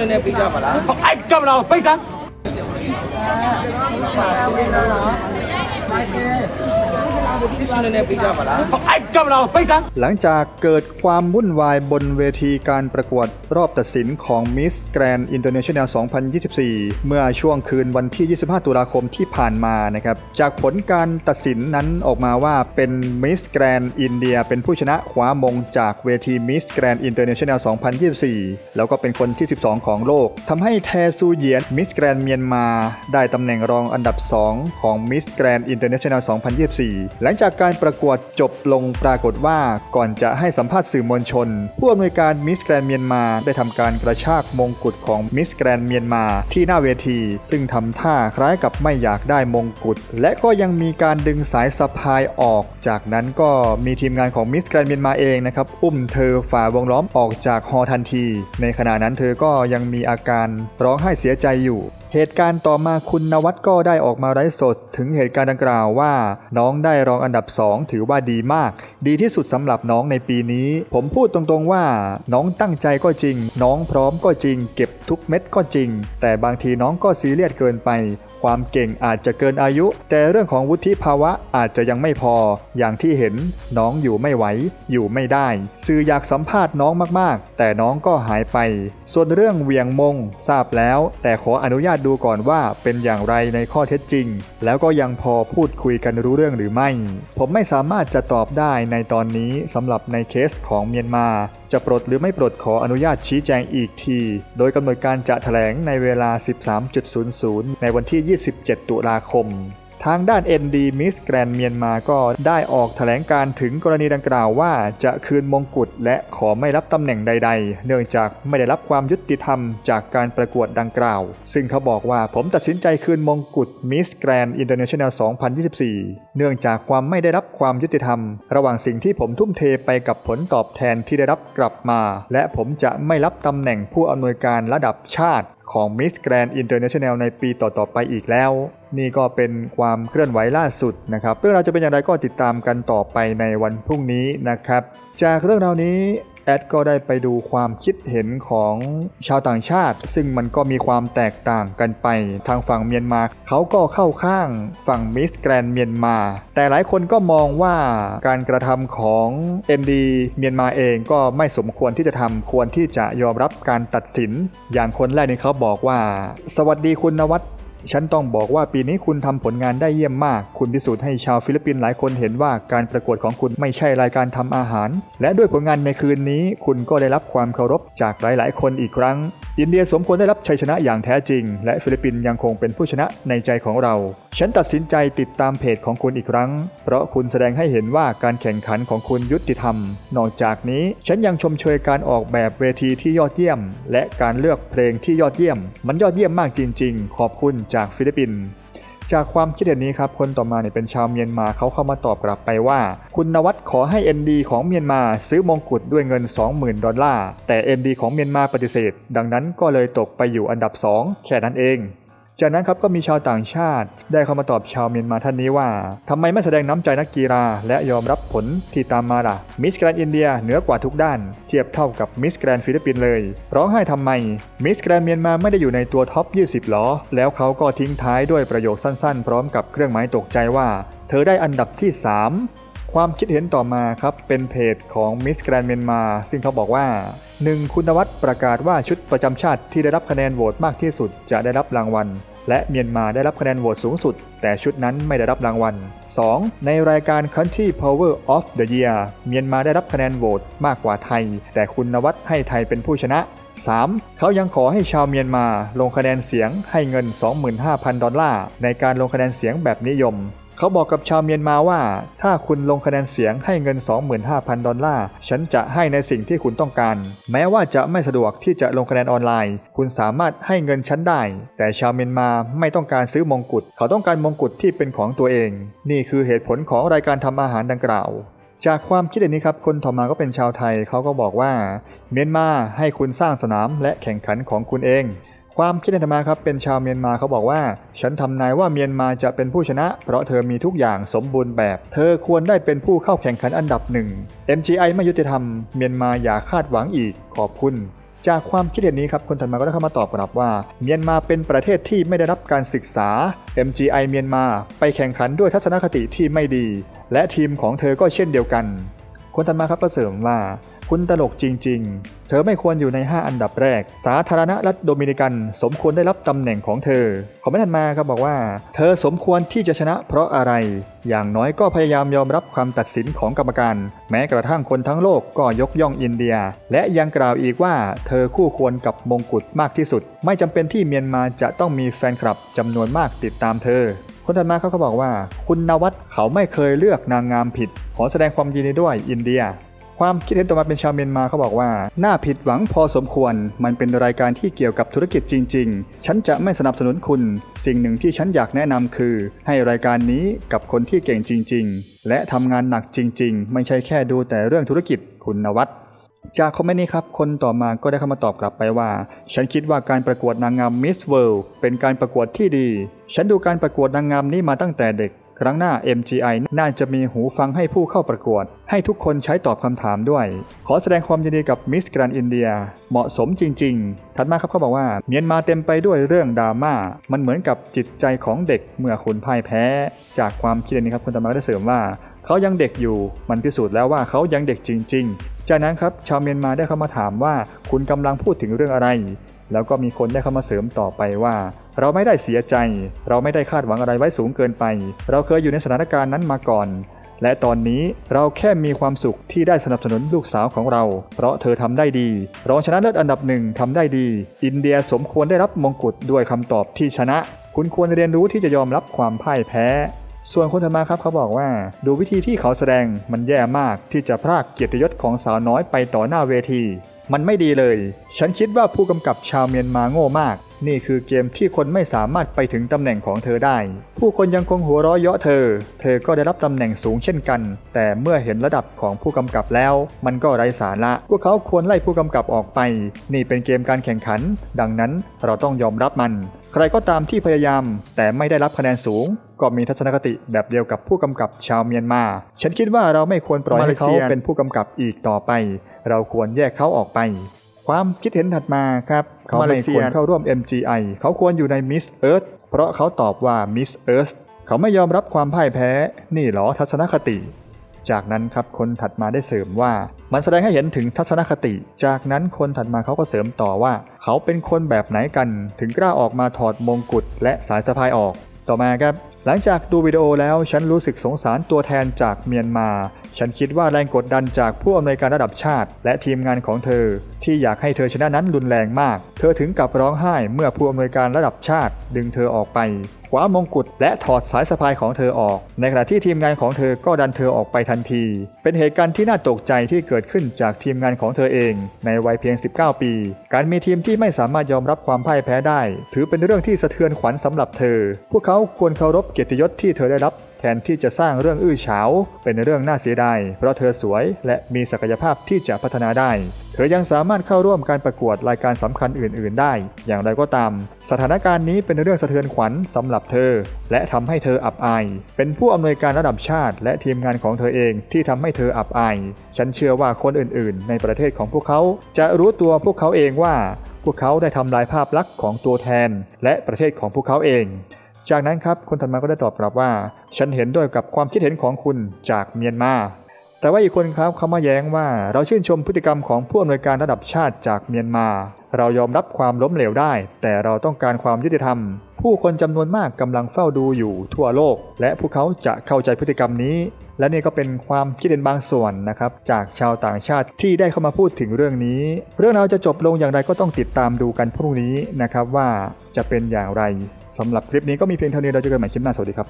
ရှင်နည်းနည်းပေးကြပါလားအဲ့ကင်မရာကိုပိတ်စမ်းဖြစ်ရှင်န หลังจากเกิดความวุ่นวายบนเวทีการประกวดรอบตัดสินของมิ Miss Grand ตอร์เนชั่นแนล2024 เมื่อช่วงคืนวันที่ 25 ตุลาคมที่ผ่านมานะครับ จากผลการตัดสินนั้นออกมาว่าเป็น Miss Grand นเดียเป็นผู้ชนะคว้ามงจากเวทีมิ Miss Grand ตอร์เนชั่นแนล2024 แล้วก็เป็นคนที่ 12 ของโลก ทำให้แทซูเยียนมิสแกรนเมียนมา ได้ตำแหน่งรองอันดับ 2 ของมิ Miss Grand ตอร์เนชั่นแนล2024หลังจากการประกวดจบลงปรากฏว่าก่อนจะให้สัมภาษณ์สื่อมวลชน ผู้อำนวยการ Miss Grand เมียนมาได้ทำการกระชากมงกุฎของ Miss Grand เมียนมาที่หน้าเวที ซึ่งทำท่าคล้ายกับไม่อยากได้มงกุฎและก็ยังมีการดึงสายสะพายออก จากนั้นก็มีทีมงานของ Miss Grand เมียนมาเองนะครับอุ้มเธอฝ่าวงล้อมออกจากฮอทันที ในขณะนั้นเธอก็ยังมีอาการร้องไห้เสียใจอยู่ เหตุการณ์ต่อมาคุณนวัดก็ได้ออกมาไร้สด ถึงเหตุการณ์ดังกล่าวว่า น้องได้รองอันดับ 2 ถือว่าดีมาก ดีที่สุดสำหรับน้องในปีนี้ ผมพูดตรงๆว่า น้องตั้งใจก็จริง น้องพร้อมก็จริง เก็บทุกเม็ดก็จริง แต่บางทีน้องก็ซีเรียสเกินไป ความเก่งอาจจะเกินอายุ แต่เรื่องของวุฒิภาวะอาจจะยังไม่พอ อย่างที่เห็น น้องอยู่ไม่ไหว อยู่ไม่ได้ สื่ออยากสัมภาษณ์น้องมากๆ แต่น้องก็หายไป ส่วนเรื่องเวียงมงทราบแล้ว แต่ขออนุญาตดูก่อนว่าเป็นอย่างไรในข้อเท็จจริง แล้วก็ยังพอพูดคุยกันรู้เรื่องหรือไม่ ผมไม่สามารถจะตอบได้ในตอนนี้สำหรับในเคสของเมียนมา จะปลดหรือไม่ปลดขออนุญาตชี้แจงอีกที โดยกำหนดการจะแถลงในเวลา 13.00 ในวันที่ 27 ตุลาคม ทางด้าน ND Miss Grand เมียนมาก็ได้ออกแถลงการถึงกรณีดังกล่าวว่า จะคืนมงกุฎและขอไม่รับตำแหน่งใด ๆ เนื่องจากไม่ได้รับความยุติธรรมจากการประกวดดังกล่าว ซึ่งเขาบอกว่าผมตัดสินใจคืนมงกุฎ Miss Grand International 2024 เนื่องจากความไม่ได้รับความยุติธรรม ระหว่างสิ่งที่ผมทุ่มเทไปกับผลตอบแทนที่ได้รับกลับมา และผมจะไม่รับตำแหน่งผู้อำนวยการระดับชาติ ของ Miss Grand International ในปีต่อๆไปอีกแล้ว นี่ก็เป็นความเคลื่อนไหวล่าสุดนะครับเรื่องราวจะเป็นอย่างไรก็ติดตามกันต่อไปในวันพรุ่งนี้นะครับ จากเรื่องราวนี้ แอดก็ได้ไปดูความคิดเห็นของชาวต่างชาติ ซึ่งมันก็มีความแตกต่างกันไป ทางฝั่งเมียนมาเขาก็เข้าข้างฝั่งมิสแกรนเมียนมา แต่หลายคนก็มองว่าการกระทำของ ND เมียนมาเองก็ไม่สมควรที่จะทำควรที่จะยอมรับการตัดสิน อย่างคนแรกนี่เขาบอกว่า สวัสดีคุณนวัด ฉันต้องบอกว่าปีนี้คุณทำผลงานได้เยี่ยมมาก คุณพิสูจน์ให้ชาวฟิลิปปินส์หลายคนเห็นว่าการประกวดของคุณไม่ใช่รายการทำอาหาร และด้วยผลงานในคืนนี้ คุณก็ได้รับความเคารพจากหลาย ๆ คนอีกครั้ง อินเดียสมควรได้รับชัยชนะอย่างแท้จริง และฟิลิปปินส์ยังคงเป็นผู้ชนะในใจของเรา ฉันตัดสินใจติดตามเพจของคุณอีกครั้ง เพราะคุณแสดงให้เห็นว่าการแข่งขันของคุณยุติธรรม นอกจากนี้ฉันยังชมเชยการออกแบบเวทีที่ยอดเยี่ยม และการเลือกเพลงที่ยอดเยี่ยม มันยอดเยี่ยมมากจริง ๆ ขอบคุณจากฟิลิปปินส์ จากความคิดเห็นนี้ครับคนต่อมาเนี่ยเป็นชาวเมียนมาเขาเข้ามาตอบกลับไปว่า คุณนวัดขอให้ ND ของเมียนมาซื้อมงกุฎด้วยเงิน 20,000 ดอลลาร์แต่ ND ของเมียนมาปฏิเสธ ดังนั้นก็เลยตกไปอยู่อันดับ 2 แค่นั้นเอง จากนั้นครับก็มีชาวต่างชาติ ได้เข้ามาตอบชาวเมียนมาท่านนี้ว่าทำไมไม่แสดงน้ำใจนักกีฬาและยอมรับผลที่ตามมาล่ะ มิสแกรนอินเดียเหนือกว่าทุกด้าน เทียบเท่ากับมิสแกรนฟิลิปปินส์เลย ร้องไห้ทำไม มิสแกรนเมียนมาไม่ได้อยู่ในตัวท็อป 20หรอแล้วเขาก็ทิ้งท้ายด้วยประโยคสั้นๆ พร้อมกับเครื่องหมายตกใจว่า เธอได้อันดับที่ 3ความคิดเห็นต่อมาครับเป็นเพจของมิสแกรนเมียนมา ซึ่งเขาบอกว่า 1. คุณวัดประกาศว่าชุดประจำชาติที่ได้รับคะแนนโหวตมากที่สุดจะได้รับรางวัล และเมียนมาได้รับคะแนนโหวตสูงสุด แต่ชุดนั้นไม่ได้รับรางวัล 2. ในรายการ Country Power of the Year เมียนมาได้รับคะแนนโหวตมากกว่าไทย แต่คุณนวัดให้ไทยเป็นผู้ชนะ 3. เขายังขอให้ชาวเมียนมา ลงคะแนนเสียงให้เงิน 25,000 ดอลลาร์ในการลงคะแนนเสียงแบบนิยม เขาบอกกับชาวเมียนมาว่า ถ้าคุณลงคะแนนเสียงให้เงิน 25,000 ดอลลาร์ ฉันจะให้ในสิ่งที่คุณต้องการ แม้ว่าจะไม่สะดวกที่จะลงคะแนนออนไลน์ คุณสามารถให้เงินฉันได้ แต่ชาวเมียนมาไม่ต้องการซื้อมงกุฎ เขาต้องการมงกุฎที่เป็นของตัวเอง นี่คือเหตุผลของรายการทำอาหารดังกล่าวจากความคิดเห็นนี้ครับ คนต่อมาก็เป็นชาวไทย เขาก็บอกว่า เมียนมาให้คุณสร้างสนามและแข่งขันของคุณเอง ความคิดเห็นต่อมาครับเป็นชาวเมียนมาเขาบอกว่า ฉันทำนายว่าเมียนมาจะเป็นผู้ชนะ เพราะเธอมีทุกอย่างสมบูรณ์แบบ เธอควรได้เป็นผู้เข้าแข่งขันอันดับหนึ่ง MGI ไม่ยุติธรรม เมียนมาอย่าคาดหวังอีกขอบคุณจากความคิดเห็นนี้ครับคนถัดมาก็ได้เข้ามาตอบกลับว่า เมียนมาเป็นประเทศที่ไม่ได้รับการศึกษา MGI เมียนมา ไปแข่งขันด้วยทัศนคติที่ไม่ดี และทีมของเธอก็เช่นเดียวกัน คนถัดมาครับประเสริมว่า คุณตลกจริง ๆ เธอไม่ควรอยู่ใน 5 อันดับแรก สาธารณรัฐโดมินิกัน สมควรได้รับตำแหน่งของเธอคอมเมนต์ถัดมาครับบอกว่า เธอสมควรที่จะชนะเพราะอะไร อย่างน้อยก็พยายามยอมรับความตัดสินของกรรมการ แม้กระทั่งคนทั้งโลกก็ยกย่องอินเดีย และยังกล่าวอีกว่า เธอคู่ควรกับมงกุฎมากที่สุด ไม่จำเป็นที่เมียนมาจะต้องมีแฟนคลับจำนวนมากติดตามเธอ คนถัดมาเขาก็บอกว่า คุณนวัดเขาไม่เคยเลือกนางงามผิด ขอแสดงความยินดีด้วยอินเดีย ความคิดเห็นต่อมาเป็นชาวเมียนมาเขาบอกว่า น่าผิดหวังพอสมควร มันเป็นรายการที่เกี่ยวกับธุรกิจจริง ๆ ฉันจะไม่สนับสนุนคุณ สิ่งหนึ่งที่ฉันอยากแนะนำคือ ให้รายการนี้กับคนที่เก่งจริง ๆ และทำงานหนักจริง ๆ ไม่ใช่แค่ดูแต่เรื่องธุรกิจคุณนวัด จากคอมเมนต์นี้ครับ คนต่อมาก็ได้เข้ามาตอบกลับไปว่า ฉันคิดว่าการประกวดนางงามมิสเวิลด์เป็นการประกวดที่ดี ฉันดูการประกวดนางงามนี้มาตั้งแต่เด็ก ครั้งหน้า MGI น่าจะมีหูฟังให้ผู้เข้าประกวด ให้ทุกคนใช้ตอบคำถามด้วย ขอแสดงความยินดีกับมิสแกรนอินเดีย เหมาะสมจริง ๆ ถัดมาครับเขาบอกว่า เมียนมาเต็มไปด้วยเรื่องดราม่า มันเหมือนกับจิตใจของเด็กเมื่อคุณพ่ายแพ้ จากความคิดนี้ครับคุณตามาได้เสริมว่าเขายังเด็กอยู่ มันพิสูจน์แล้วว่าเขายังเด็กจริง ๆ จากนั้นครับชาวเมียนมาได้เข้ามาถามว่าคุณกำลังพูดถึงเรื่องอะไร แล้วก็มีคนได้เข้ามาเสริมต่อไปว่า เราไม่ได้เสียใจ เราไม่ได้คาดหวังอะไรไว้สูงเกินไป เราเคยอยู่ในสถานการณ์นั้นมาก่อน และตอนนี้เราแค่มีความสุขที่ได้สนับสนุนลูกสาวของเรา เพราะเธอทำได้ดีรองชนะเลิศอันดับหนึ่งทำได้ดี อินเดียสมควรได้รับมงกุฎด้วยคำตอบที่ชนะ คุณควรเรียนรู้ที่จะยอมรับความพ่ายแพ้ ส่วนคนถัดมาครับเขาบอกว่า ดูวิธีที่เขาแสดงมันแย่มากที่จะพรากเกียรติยศของสาวน้อยไปต่อหน้าเวที มันไม่ดีเลย ฉันคิดว่าผู้กำกับชาวเมียนมาโง่มาก นี่คือเกมที่คนไม่สามารถไปถึงตำแหน่งของเธอได้ ผู้คนยังคงหัวเราะเยาะเธอ เธอก็ได้รับตำแหน่งสูงเช่นกัน แต่เมื่อเห็นระดับของผู้กำกับแล้ว มันก็ไร้สาระ พวกเขาควรไล่ผู้กำกับออกไป นี่เป็นเกมการแข่งขัน ดังนั้นเราต้องยอมรับมัน ใครก็ตามที่พยายาม แต่ไม่ได้รับคะแนนสูง ก็มีทัศนคติแบบเดียวกับผู้กำกับชาวเมียนมา ฉันคิดว่าเราไม่ควรปล่อยให้เขามาเลเซียเป็นผู้กำกับอีกต่อไป เราควรแยกเขาออกไป ความคิดเห็นถัดมาครับเขาไม่ควรเข้าร่วม MGI เขาควรอยู่ใน Miss Earth เพราะเขาตอบว่า Miss Earth เขาไม่ยอมรับความพ่ายแพ้ นี่เหรอทัศนคติ จากนั้นครับคนถัดมาได้เสริมว่า มันแสดงให้เห็นถึงทัศนคติ จากนั้นคนถัดมาเขาก็เสริมต่อว่า เขาเป็นคนแบบไหนกัน ถึงกล้าออกมาถอดมงกุฎและสายสะพายออก ต่อมาครับ หลังจากดูวิดีโอแล้วฉันรู้สึกสงสารตัวแทนจากเมียนมา ฉันคิดว่าแรงกดดันจากผู้อำนวยการระดับชาติ และทีมงานของเธอ ที่อยากให้เธอชนะนั้นรุนแรงมาก เธอถึงกับร้องไห้เมื่อผู้อำนวยการระดับชาติ ดึงเธอออกไปคว้ามงกุฎและถอดสายสะพายของเธอออก ในขณะที่ทีมงานของเธอก็ดันเธอออกไปทันที เป็นเหตุการณ์ที่น่าตกใจที่เกิดขึ้นจากทีมงานของเธอเอง ในวัยเพียง 19 ปี การมีทีมที่ไม่สามารถยอมรับความพ่ายแพ้ได้ ถือเป็นเรื่องที่สะเทือนขวัญสำหรับเธอ พวกเขาควรเคารพเกียรติยศที่เธอได้รับ ทนที่จะสร้างเรื่องอื้อเฉาเป็นเรื่องน่าเสียดายเพราะเธอสวยและมีศักยภาพที่จะพัฒนาได้ เธอยังสามารถเข้าร่วมการประกวดรายการสำคัญอื่น ๆ ได้ อย่างไรก็ตาม สถานการณ์นี้เป็นเรื่องสะเทือนขวัญสำหรับเธอ และทำให้เธออับอาย เป็นผู้อำนวยการระดับชาติ และทีมงานของเธอเองที่ทำให้เธออับอาย ฉันเชื่อว่าคนอื่น ๆ ในประเทศของพวกเขา จะรู้ตัวพวกเขาเองว่า พวกเขาได้ทำลายภาพลักษณ์ของตัวแทน และประเทศของพวกเขาเอง จากนั้นครับคนถัดมาก็ได้ตอบกลับว่า ฉันเห็นด้วยกับความคิดเห็นของคุณจากเมียนมา แต่ว่าอีกคนครับเขามาแย้งว่าเราชื่นชมพฤติกรรมของผู้อำนวยการระดับชาติจากเมียนมา เรายอมรับความล้มเหลวได้ แต่เราต้องการความยุติธรรม ผู้คนจำนวนมากกำลังเฝ้าดูอยู่ทั่วโลก และพวกเขาจะเข้าใจพฤติกรรมนี้ และนี่ก็เป็นความคิดเห็นบางส่วนนะครับจากชาวต่างชาติที่ได้เข้ามาพูดถึงเรื่องนี้ เรื่องราวจะจบลงอย่างไรก็ต้องติดตามดูกันพรุ่งนี้นะครับว่าจะเป็นอย่างไร สำหรับคลิปนี้ก็มีเพียงเท่านี้เราเจอกันใหม่คลิปหน้าสวัสดีครับ